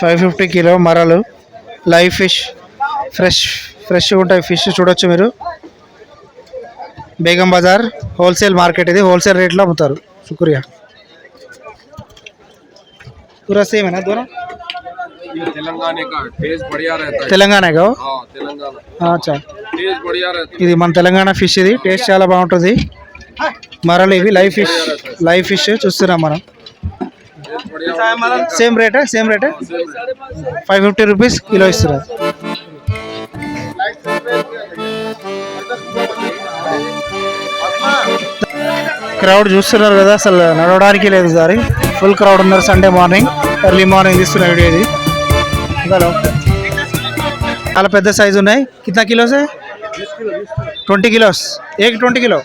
Five fifty kilo మరలు live fish fresh ఫ్రెష్గా ఉంటాయి ఫిష్ చూడొచ్చు మీరు బేగం బజార్ హోల్సేల్ మార్కెట్ ఇది హోల్సేల్ రేట్లో అమ్ముతారు శుక్రియా पूरा सेम है ना दोनों ये तेलंगाना का टेस्ट बढ़िया रहता है తెలంగాణ గా हाँ तेलंगाना అచ్చా टेस्ट बढ़िया रहता ఇది మన తెలంగాణ ఫిష్ ఇది టేస్ట్ చాలా బాగుంటుంది మరలు ఇవి లైవ్ ఫిష్ లైవ్ ఫిష్ చూస్తున్నాం మనం है टेस्ट बढ़िया సేమ్ రేటా సేమ్ రేటా ఫైవ్ ఫిఫ్టీ రూపీస్ కిలో ఇస్తున్నారు. క్రౌడ్ చూస్తున్నారు కదా అసలు నడవడానికి లేదు దారి ఫుల్ క్రౌడ్ ఉన్నారు సండే మార్నింగ్ ఎర్లీ మార్నింగ్ తీస్తున్న వీడియో ఇది. హలో చాలా పెద్ద సైజు ఉన్నాయి. కిतना కిలోస్ ట్వంటీ కిలోస్ ఏక్ ట్వంటీ కిలో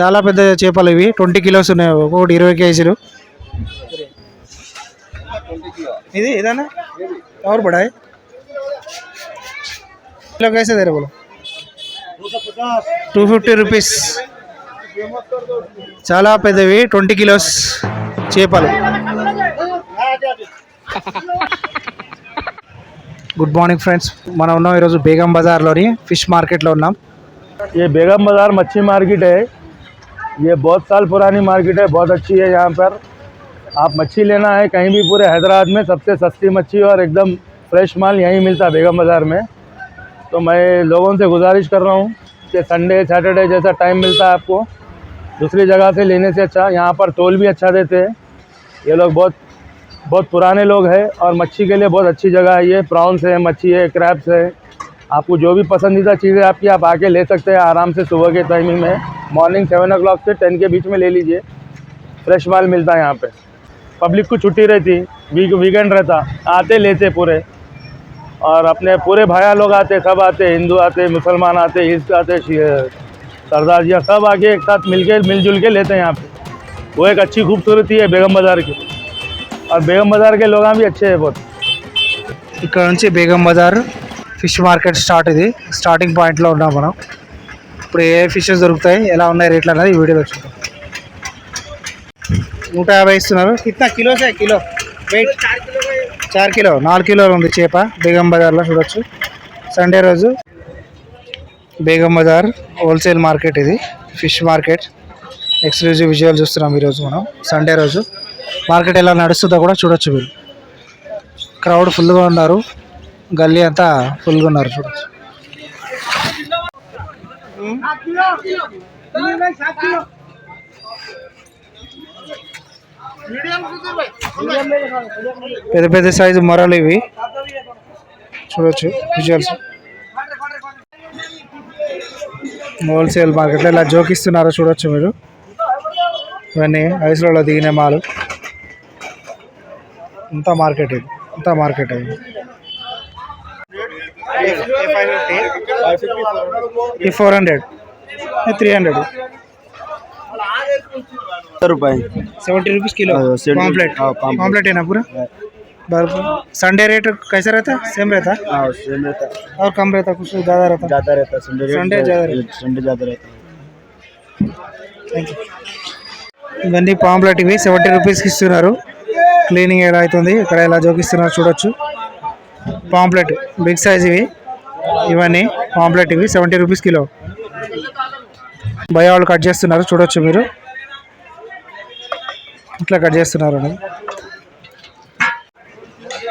చాలా పెద్ద చేపలు ఇవి. ట్వంటీ కిలోస్ ఉన్నాయి. ఒకటి ఇరవై కేజీలు. ఇది ఏదన్నా ఎవరు పడాయి బోలో టూ ఫిఫ్టీ రూపీస్. చాలా పెద్దవి. ట్వంటీ కిలోస్ చేపలు. Good morning friends. మనం ఉన్నాం ఈరోజు బేగం బజార్లోని ఫిష్ మార్కెట్లో ఉన్నాం. ఈ బేగం బజార్ మచ్చి మార్కెట్. ये बहुत साल पुरानी मार्केट है, बहुत अच्छी है यहाँ पर। आप मच्छी लेना है कहीं भी पूरे हैदराबाद में, सबसे सस्ती मच्छी और एकदम फ्रेश माल यहीं मिलता है बेगम बाज़ार में। तो मैं लोगों से गुजारिश कर रहा हूँ कि संडे, सैटरडे जैसा टाइम मिलता है आपको। दूसरी जगह से लेने से अच्छा यहाँ पर तोल भी अच्छा देते हैं। ये लोग बहुत बहुत पुराने लोग हैं और मच्छी के लिए बहुत अच्छी जगह है ये। प्रॉन्स है, मच्छी है क्रैप्स है। आपको जो भी पसंदीदा चीज़ें आपकी आप आके ले सकते हैं आराम से सुबह के टाइमिंग में। मॉर्निंग सेवन ओ से टेन के बीच में ले लीजिए। फ्रेश माल मिलता है यहाँ पे। पब्लिक को छुट्टी रहती वीक वीकेंड रहता, आते, लेते पूरे। और अपने पूरे भाया लोग आते, सब आते, हिंदू आते, मुसलमान आते, ईस्ट आते सरदार जिया सब आके एक साथ मिल के मिलजुल के लेते हैं यहाँ पे। वो एक अच्छी खूबसूरती है बेगम बाज़ार की। और बेगम बाज़ार के लोग भी अच्छे हैं बहुत। कौन से Begum Bazar? Fish market start ఇది. స్టార్టింగ్ పాయింట్లో ఉన్నాం మనం. ఇప్పుడు ఏ ఫిషెస్ దొరుకుతాయి ఎలా ఉన్నాయి రేట్లు అనేది ఈ వీడియోలో చూద్దాం. నూట యాభై ఇస్తున్నారు. కిतना కిలో సే కిలో. వెయిట్. చార్ కిలో నాలుగు కిలోలు ఉంది చేప. బేగం బజార్లో చూడొచ్చు. సండే రోజు బేగం బజార్ హోల్సేల్ మార్కెట్ ఇది. Fish market. ఎక్స్క్లూజివ్ విజువల్ చూస్తున్నాం ఈరోజు మనం. సండే రోజు. మార్కెట్ ఎలా నడుస్తుందో కూడా చూడొచ్చు మీరు. క్రౌడ్ ఫుల్గా ఉన్నారు. గల్లీ అంతా ఫుల్గా ఉన్నారు చూడొచ్చు పెద్ద పెద్ద సైజు మొరలు ఇవి. చూడొచ్చు విజువల్స్ హోల్సేల్ మార్కెట్లో ఇలా జోకిస్తున్నారో చూడొచ్చు మీరు. ఇవన్నీ ఐస్లలో దిగిన మాలు. అంతా మార్కెట్ ఇది అంతా మార్కెట్ ఇది ये फोर हंड्रेड थ्री हंड्रेड रुपये सेवेंटी रुपीज़ किलो हाँ, 70 पॉम्पलेट हाँ, pamphlet। पॉम्पलेट है ना पूरा बर्फ संडे रेट कैसा रहता है सेम रहता है हाँ सेम रहता और कम रहता है कुछ ज़्यादा रहता है ज़्यादा रहता है संडे Sunday ज़्यादा रहता संडे ज़्यादा रहता है థ్యాంక్ యూ ఇవన్నీ పాంప్లెట్ ఇవి సెవెంటీ రూపీస్కి ఇస్తున్నారు క్లీనింగ్ ఎలా అవుతుంది ఇక్కడ ఎలా జోకిస్తున్నారు చూడొచ్చు పాంప్లెట్ బిగ్ సైజ్ ఇవి ఇవన్నీ పాంప్లెట్ ఇవి సెవెంటీ రూపీస్ కిలో భయ వాళ్ళు కట్ చేస్తున్నారు చూడొచ్చు మీరు. ఇట్లా కట్ చేస్తున్నారు అని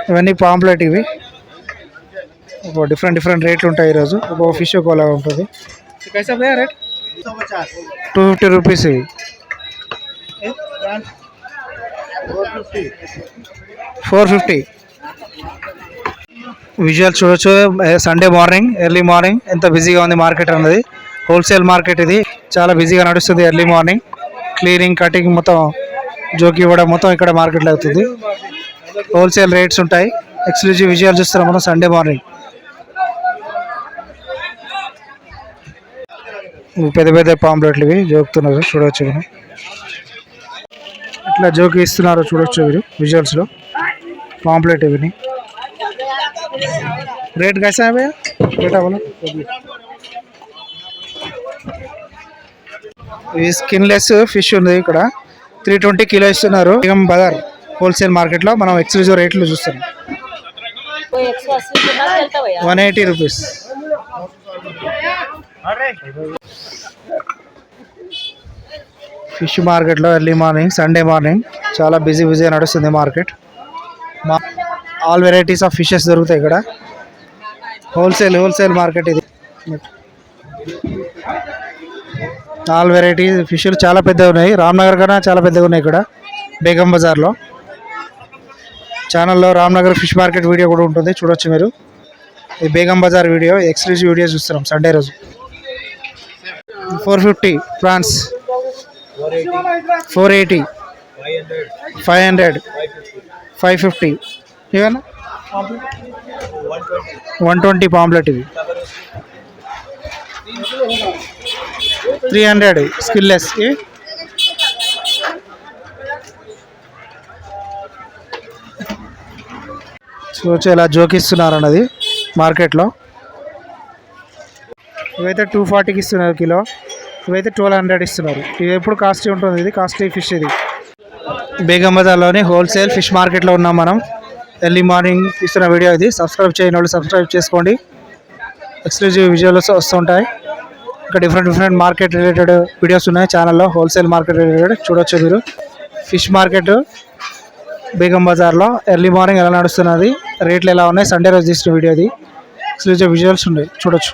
ఇవన్నీ పాంప్లెట్ ఇవి. ఒక డిఫరెంట్ డిఫరెంట్ రేట్లు ఉంటాయి ఈరోజు. ఒక ఫిష్ ఒకలా ఉంటుంది. రేట్ టూ ఫిఫ్టీ రూపీస్ ఇవి. ఫోర్ ఫిఫ్టీ విజువల్ చూడొచ్చు. సండే మార్నింగ్ ఎర్లీ మార్నింగ్ ఎంత బిజీగా ఉంది మార్కెట్ అన్నది. హోల్సేల్ మార్కెట్ ఇది. చాలా బిజీగా నడుస్తుంది ఎర్లీ మార్నింగ్ క్లీనింగ్ కటింగ్ మొత్తం జోకి ఇవ్వడం మొత్తం ఇక్కడ మార్కెట్లో అవుతుంది. హోల్సేల్ రేట్స్ ఉంటాయి. ఎక్స్క్లూజివ్ విజువల్ చూస్తున్నాం మనం సండే మార్నింగ్ పెద్ద పెద్ద పాంప్లెట్లు ఇవి. జోకుతున్నారు. చూడవచ్చు మనం. ఇట్లా జోకి ఇస్తున్నారు చూడవచ్చు మీరు. విజువల్స్లో పాంప్లెట్ ఇవి రేట్ कैसा है भैया बेटा बोलो ఇది స్కిన్లెస్ ఫిష్ ఉంది ఇక్కడ త్రీ ట్వంటీ కిలో ఇస్తున్నారు బేగం బజార్ హోల్సేల్ మార్కెట్లో మనం ఎక్స్క్లూజివ్ రేట్లు చూస్తున్నాం कोई एक सौ अस्सी के बाद चलता भैया వన్ ఎయిటీ రూపీస్ ఫిష్ మార్కెట్లో ఎర్లీ మార్నింగ్ సండే మార్నింగ్ చాలా బిజీ బిజీగా నడుస్తుంది మార్కెట్ మా ఆల్ వెరైటీస్ ఆఫ్ ఫిషెస్ దొరుకుతాయి ఇక్కడ. హోల్సేల్ హోల్సేల్ మార్కెట్ ఇది. ఆల్ వెరైటీస్ ఫిష్లు చాలా పెద్దగా ఉన్నాయి. రామ్నగర్ కన్నా చాలా పెద్దగా ఉన్నాయి ఇక్కడ బేగం బజార్లో ఛానల్లో రామ్నగర్ ఫిష్ మార్కెట్ వీడియో కూడా ఉంటుంది చూడొచ్చు మీరు. ఈ Begum Bazar video exclusive video చూస్తున్నాం సండే రోజు. Four fifty prawns four eighty five hundred five fifty ఇవన్నా one twenty pomfret ఇది. త్రీ హండ్రెడ్ స్కిల్లెస్. ఇవి చూడొచ్చు ఎలా జోకిస్తున్నారు అన్నది మార్కెట్లో. ఇవైతే టూ ఫార్టీకి ఇస్తున్నారు కిలో. ఇవైతే ట్వెల్వ్ హండ్రెడ్ ఇస్తున్నారు. ఇది ఎప్పుడు కాస్ట్లీ ఉంటుంది? ఇది కాస్ట్లీ ఫిష్ ఇది. బేగం బజార్లోని హోల్సేల్ ఫిష్ మార్కెట్లో ఉన్నాం మనం. ఎర్లీ మార్నింగ్ ఇస్తున్న వీడియో ఇది. సబ్స్క్రైబ్ చేయని వాళ్ళు సబ్స్క్రైబ్ చేసుకోండి. ఎక్స్క్లూజివ్ విజువల్స్ వస్తుంటాయి. ఇంకా different different market related videos ఉన్నాయి ఛానల్లో హోల్సేల్ మార్కెట్ రిలేటెడ్ చూడొచ్చు మీరు. ఫిష్ మార్కెట్ బేగం బజార్లో ఎర్లీ మార్నింగ్ ఎలా నడుస్తున్నది రేట్లు ఎలా ఉన్నాయి సండే రోజు తీసిన వీడియో అది ఎక్స్క్లూజివ్ విజువల్స్ ఉన్నాయి. చూడొచ్చు.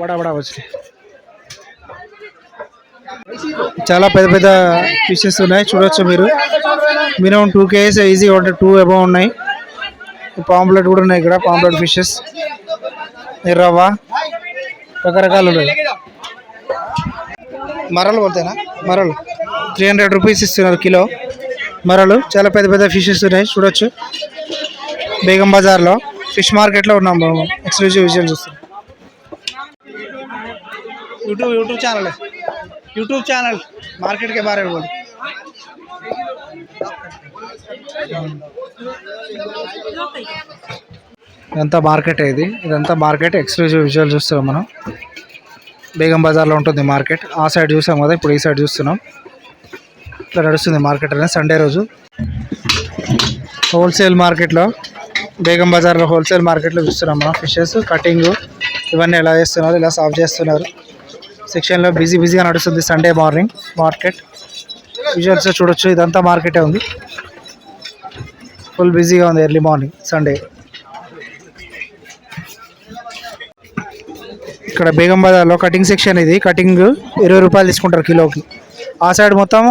బడా బడా వచ్చి. చాలా పెద్ద పెద్ద ఫిషెస్ ఉన్నాయి. చూడొచ్చు మీరు. మినిమం టూ కేజీస్ ఈజీ ఉంటాయి టూ అబౌ ఉన్నాయి. పాంప్లెట్ కూడా ఉన్నాయి ఇక్కడ పాంప్లెట్ ఫిషెస్ ఎర్రవ్వ రకరకాలు ఉన్నాయి. మరలు పడతాయినా మరలు. త్రీ హండ్రెడ్ రూపీస్ ఇస్తున్నారు కిలో. మరలు. చాలా పెద్ద పెద్ద ఫిషెస్ ఉన్నాయి. చూడొచ్చు. బేగం బజార్లో. ఫిష్ మార్కెట్లో ఉన్నాం బాబు ఎక్స్క్లూజివ్ విజయం చూస్తున్నాం. YouTube YouTube channel YouTube channel market के बारे में बोलो ఇదంతా మార్కెట్ ఇది ఇదంతా మార్కెట్ ఎక్స్క్లూజివ్ విజువల్ చూస్తున్నాం మనం బేగం బజార్లో ఉంటుంది మార్కెట్ ఆ సైడ్ చూసాం కదా ఇప్పుడు ఈ సైడ్ చూస్తున్నాం ఇట్లా నడుస్తుంది మార్కెట్ అనేది సండే రోజు హోల్సేల్ మార్కెట్లో బేగం బజార్లో హోల్సేల్ మార్కెట్లో చూస్తున్నాం మనం ఫిషెస్ కటింగ్ ఇవన్నీ ఎలా చేస్తున్నారు ఇలా సాఫ్ చేస్తున్నారు సెక్షన్లో బిజీ బిజీగా నడుస్తుంది సండే మార్నింగ్ మార్కెట్. విజువల్స్ చూడొచ్చు ఇదంతా మార్కెటే ఉంది. ఫుల్ బిజీగా ఉంది ఎర్లీ మార్నింగ్ సండే. ఇక్కడ బేగం బజార్లో కటింగ్ సెక్షన్ ఇది. కటింగ్ ఇరవై రూపాయలు తీసుకుంటారు కిలోకి. ఆ సైడ్ మొత్తం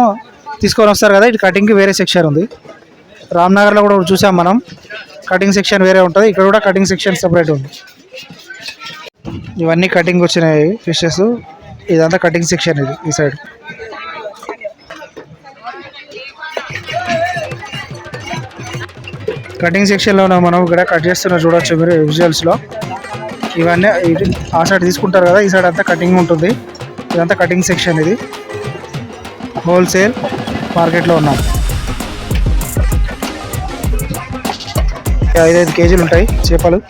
తీసుకొని వస్తారు కదా ఇటు కటింగ్కి వేరే సెక్షన్ ఉంది. రామ్నగర్లో కూడా చూసాం మనం. కటింగ్ సెక్షన్ వేరే ఉంటుంది ఇక్కడ కూడా కటింగ్ సెక్షన్ సపరేట్ ఉంది. ఇవన్నీ కటింగ్ వచ్చినాయి ఫిషెస్ ఇదంతా కటింగ్ సెక్షన్ ఇది ఈ సైడ్. కటింగ్ సెక్షన్లో మనం ఇక్కడ కట్ చేస్తున్న చూడొచ్చు మీరు విజువల్స్లో ఇవన్నీ ఆ సైడ్ తీసుకుంటారు కదా ఈ సైడ్ అంతా కటింగ్ ఉంటుంది. ఇదంతా కటింగ్ సెక్షన్ ఇది. హోల్సేల్ మార్కెట్లో ఉన్నాం. ఐదైదు కేజీలు ఉంటాయి చేపలు.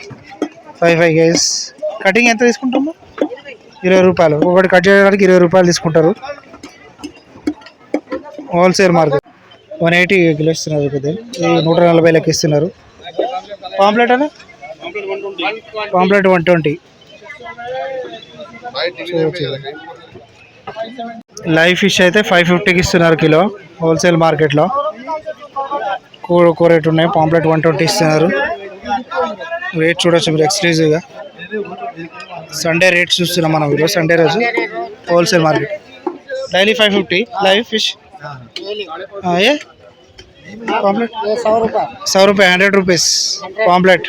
ఫైవ్ ఫైవ్ కేజీస్ కటింగ్ ఎంత తీసుకుంటాము? ఇరవై రూపాయలు. ఒకటి కట్ చేయడానికి ఇరవై రూపాయలు తీసుకుంటారు. Wholesale market one eighty kilo ఇస్తున్నారు ఈ నూట నలభై లెక్క ఇస్తున్నారు. పాంప్లెట్ అన్న? Pomfret one twenty live fish అయితే ఫైవ్ ఫిఫ్టీకి ఇస్తున్నారు కిలో. హోల్సేల్ మార్కెట్లో కూర కూర రేట్ ఉన్నాయి. పాంప్లెట్ వన్ ట్వంటీ ఇస్తున్నారు. రేట్ చూడొచ్చు మీరు ఎక్స్క్లూజివ్గా సండే రేట్ చూస్తున్నాం మనం ఈరోజు సండే రోజు wholesale market daily five fifty live fish ఏ పాంప్లెట్ सौ रुपये सौ रुपये हंड्रेड रुपीज़ पॉम्पलेट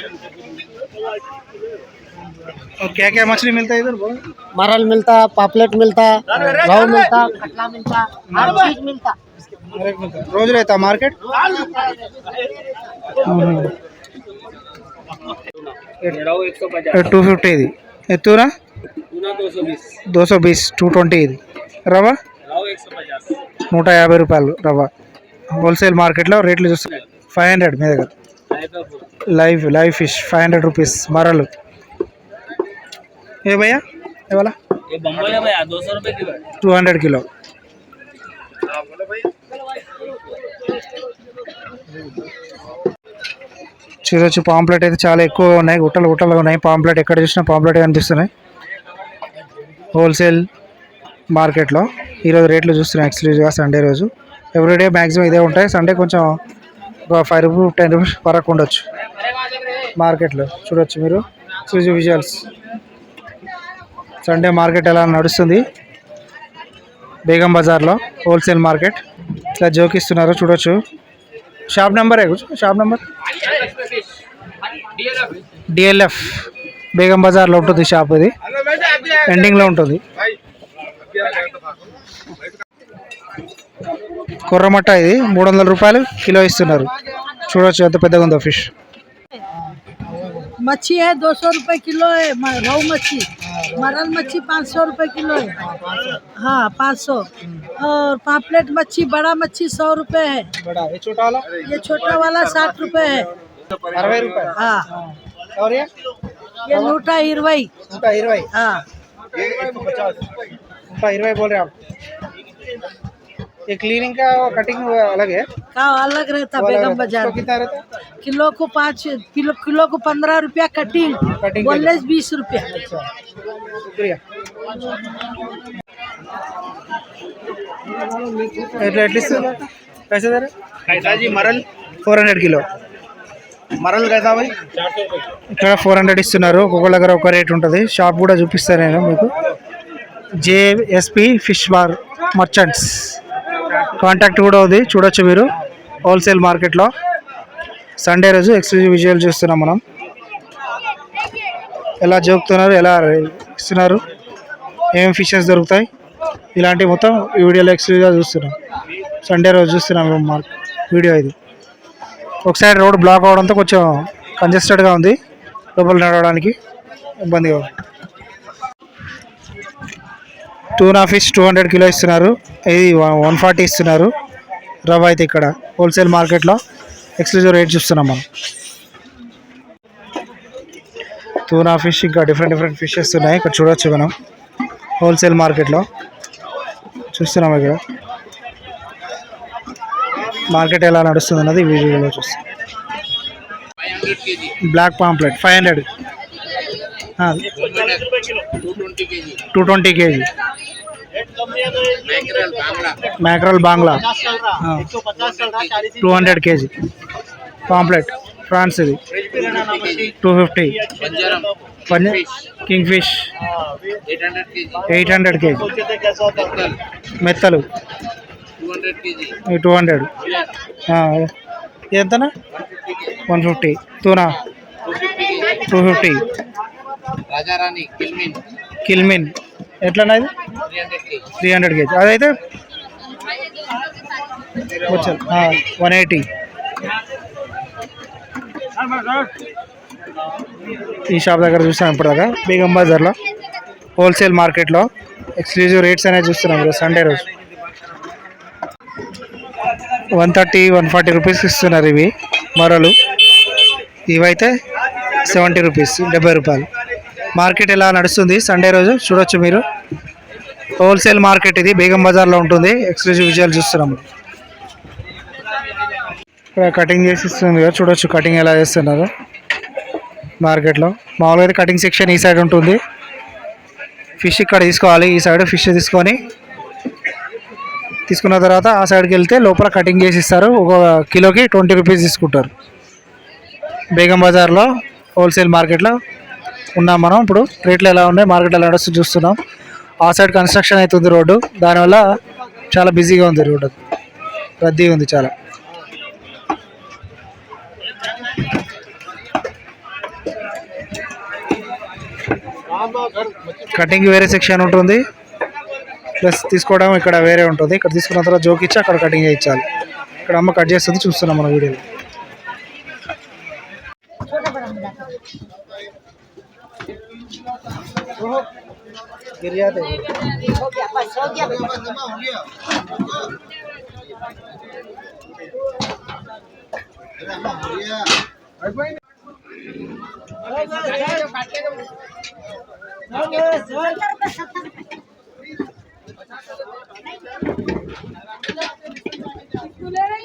और क्या क्या मछली मिलता है इधर बोलो मरल मिलता पापलेट मिलता रोहू मिलता कटला मिलता हर चीज मिलता हर एक मिलता है। रोज रहता है मार्केट టూ ఫిఫ్టీ ఇది ఎత్తురా దో సో బీస్ టూ ట్వంటీ ఇది రవ్వ నూట యాభై రూపాయలు రవ్వ హోల్సేల్ మార్కెట్లో రేట్లు చూస్తున్నాయి ఫైవ్ హండ్రెడ్ మీ దగ్గర live live fish five hundred rupees మరలు ఏ భయ్యా ये वाला ये बम्बई है भैया दो सौ रुपये किलो है టూ హండ్రెడ్ కిలో చూడొచ్చు పాంప్లెట్ అయితే చాలా ఎక్కువ ఉన్నాయి గుట్టలు గుట్టలు ఉన్నాయి. పాంప్లెట్ ఎక్కడ చూసినా పాంప్లెట్ కనిపిస్తున్నాయి. హోల్సేల్ మార్కెట్లో. ఈరోజు రేట్లు చూస్తున్నాయి ఎక్స్క్లూజివ్గా సండే రోజు. ఎవ్రీడే మ్యాక్సిమం ఇదే ఉంటాయి. సండే కొంచెం ఒక ఫైవ్ రూపీస్ టెన్ రూపీస్ వరకు ఉండొచ్చు మార్కెట్లో. చూడొచ్చు మీరు ఎక్స్క్లూజివ్ విజువల్స్. సండే మార్కెట్ ఎలా నడుస్తుంది? బేగం బజార్లో హోల్సేల్ మార్కెట్. ఇట్లా జోకిస్తున్నారు చూడొచ్చు. Shop number shop number. DLF Begum బజార్లో ఉంటుంది షాప్ ఇది ఎండింగ్లో ఉంటుంది కుర్రమట్ట ఇది మూడు వందల రూపాయలు కిలో ఇస్తున్నారు చూడొచ్చు ఎంత పెద్దగా ఉందో ఫిష్ मच्छी है दो सौ रुपये किलो है म- रोहू मच्छी मरल मच्छी पाँच सौ रुपये किलो है हाँ पाँच सौ और पापलेट मच्छी बड़ा मच्छी सौ रुपये है ये छोटा वाला साठ रुपये है అరవై రూపాయలు हाँ ये नूटा इरवई ఇరవై हाँ इरवई बोल रहे आप ये क्लीनिंग का कटिंग अलग है का अलग रहता बेगम बाजार में कितना रहता किलो को पाँच किलो किलो को पंद्रह रुपया कटिंग कटिंग के बोले बीस रुपया शुक्रिया ఎట్లా ఎట్లా ఇస్తుంది कैसे दे रहे जी मरल ఫోర్ హండ్రెడ్ కిలో మరలు కదా ఇక్కడ ఫోర్ హండ్రెడ్ ఇస్తున్నారు. ఒక్కొక్క దగ్గర ఒక రేట్ ఉంటుంది. షాప్ కూడా చూపిస్తాను నేను మీకు. JSP fish bar merchants. Contact కూడా ఉంది. చూడొచ్చు మీరు. హోల్సేల్ మార్కెట్లో. సండే రోజు ఎక్స్క్లూజివ్ విజువల్ చూస్తున్నాం మనం. ఎలా జోకుతున్నారు ఎలా ఇస్తున్నారు ఏం ఫిషెస్ దొరుకుతాయి ఇలాంటివి మొత్తం ఈ వీడియోలో ఎక్స్క్లూజివ్గా చూస్తున్నాం. సండే రోజు చూస్తున్నాం మార్క్ వీడియో ఇది. ఒక సైడ్ రోడ్ బ్లాక్ అవడంతో కొంచెం కంజెస్టెడ్గా ఉంది. లోపల నడవడానికి ఇబ్బందిగా ఉంది. Tuna fish two hundred kilo ఇస్తున్నారు. ఇది వన్ ఫార్టీ ఇస్తున్నారు. రవ్వ అయితే ఇక్కడ హోల్సేల్ మార్కెట్లో ఎక్స్క్లూజివ్ రేట్ చూస్తున్నాం మనం. టూనా ఫిష్ ఇంకా డిఫరెంట్ డిఫరెంట్ ఫిషెస్ ఉన్నాయి. ఇక్కడ చూడొచ్చు మనం. హోల్సేల్ మార్కెట్లో చూస్తున్నాం ఇక్కడ. మార్కెట్ ఎలా నడుస్తుంది అన్నది వీడియోలో చూస్తాం. Black pomfret five hundred two twenty KG. Mackerel Bangla. Two hundred KG. Pomfret France ఇది. Two fifty king fish eight hundred KG. మెత్తలు. Two hundred ఎంతనా? One fifty tuna two fifty కిల్మిన్. ఎట్లనా ఇది? త్రీ హండ్రెడ్ కేజీ అదైతే? One eighty ఈ shop దగ్గర చూసాం ఇప్పటిదాకా. బీగం బజార్లో. హోల్సేల్ మార్కెట్లో ఎక్స్క్లూజివ్ రేట్స్ అనేది చూస్తున్నాం ఈరోజు సండే రోజు. One thirty one forty rupees ఇస్తున్నారు ఇవి మరలు. ఇవైతే సెవెంటీ రూపీస్ డెబ్బై రూపాయలు. మార్కెట్ ఎలా నడుస్తుంది? సండే రోజు చూడొచ్చు మీరు. హోల్సేల్ మార్కెట్ ఇది బేగం బజార్లో ఉంటుంది. ఎక్స్క్లూజివ్ విజయాలు చూస్తున్నాము. ఇక్కడ కటింగ్ చేసి ఇస్తుంది కదా చూడొచ్చు కటింగ్ ఎలా చేస్తున్నారు. మార్కెట్లో మామూలుగా అయితే కటింగ్ సెక్షన్ ఈ సైడ్ ఉంటుంది. ఫిష్ ఇక్కడ తీసుకోవాలి ఈ సైడ్ ఫిష్ తీసుకొని తీసుకున్న తర్వాత ఆ సైడ్కి వెళ్తే లోపల కటింగ్ చేసి ఇస్తారు. ఒక కిలోకి ట్వంటీ రూపీస్ తీసుకుంటారు. బేగం బజార్లో హోల్సేల్ మార్కెట్లో ఉన్నాం మనం. ఇప్పుడు రేట్లు ఎలా ఉన్నాయి మార్కెట్ ఎలా నడుస్తుంది చూస్తున్నాం. ఆ సైడ్ కన్స్ట్రక్షన్ అవుతుంది రోడ్డు. దానివల్ల చాలా బిజీగా ఉంది రోడ్డు. రద్దీ ఉంది చాలా. కటింగ్ వేరే సెక్షన్ ఉంటుంది. ప్లస్ తీసుకోవడం ఇక్కడ వేరే ఉంటుంది. ఇక్కడ తీసుకున్న తర్వాత జోక్ ఇచ్చి అక్కడ కటింగ్ ఇచ్చాలి ఇక్కడ అమ్మ కట్ చేస్తుంది చూస్తున్నాం మన వీడియోలో అయిపోయింది Gülerek